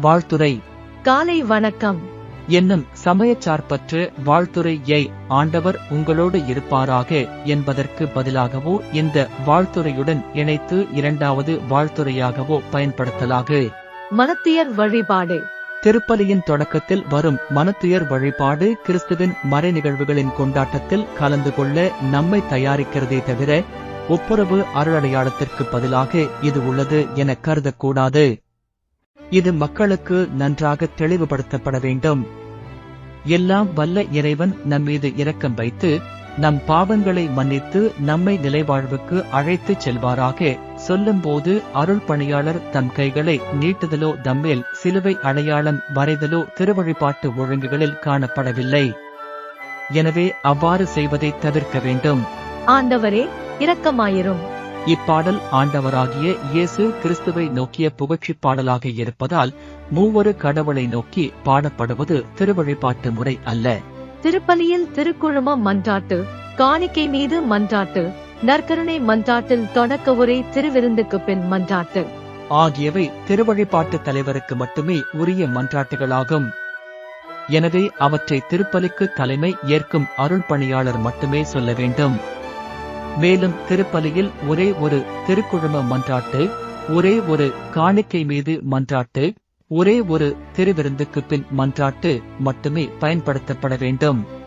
வாழ்த்துரை காலை வணக்கம். என்னும் சமயச்சார்பற்ற வாழ்த்துரையை ஆண்டவர் உங்களோடு இருப்பாராக என்பதற்கு பதிலாகவோ இந்த வாழ்த்துரையுடன் இணைத்து இரண்டாவது வாழ்த்துரையாகவோ பயன்படுத்தலாக. மனத்தியர் வழிபாடு. திருப்பலியின் தொடக்கத்தில் வரும் மனத்துயர் வழிபாடு கிறிஸ்துவின் மறை நிகழ்வுகளின் கொண்டாட்டத்தில் கலந்து கொள்ள நம்மை தயாரிக்கிறதே தவிர ஒப்புரவு அருளடையாளத்திற்கு பதிலாக இது உள்ளது என கருதக்கூடாது. இது மக்களுக்கு நன்றாக தெளிவுபடுத்தப்பட வேண்டும். எல்லாம் வல்ல இறைவன் நம்மீது இரக்கம் வைத்து நம் பாவங்களை மன்னித்து நம்மை நிலைவாழ்வுக்கு அழைத்துச் செல்வாராக சொல்லும்போது அருள் பணியாளர் தம் கைகளை நீட்டுதலோ தம்மேல் சிலுவை அடையாளம் வரைதலோ திருவழிபாட்டு ஒழுங்குகளில் காணப்படவில்லை. எனவே அவ்வாறு செய்வதை தவிர்க்க வேண்டும். ஆண்டவரே இரக்கமாயிரும். இப்பாடல் ஆண்டவராகிய இயேசு கிறிஸ்துவை நோக்கிய புகழ்ச்சிப் பாடலாக இருப்பதால் மூவரு கடவுளை நோக்கி பாடப்படுவது திருவழிபாட்டு முறை அல்ல. திருப்பலியில் திருக்குழும மன்றாட்டு காணிக்கை மீது மன்றாட்டு நற்கருணை மன்றாட்டில் தொடக்க உரை திருவிருந்துக்கு பின் மன்றாட்டு. ஆகியவை திருவழிபாட்டு தலைவருக்கு மட்டுமே உரிய மன்றாட்டுகளாகும். எனவே அவற்றை திருப்பலிக்கு தலைமை ஏற்கும் அருள் பணியாளர் மட்டுமே சொல்ல வேண்டும். மேலும் திருப்பலியில் ஒரே ஒரு திருக்குழும மன்றாட்டு ஒரே ஒரு காணிக்கை மீது மன்றாட்டு ஒரே ஒரு திருவிருந்துக்கு பின் மன்றாட்டு மட்டுமே பயன்படுத்தப்பட வேண்டும்.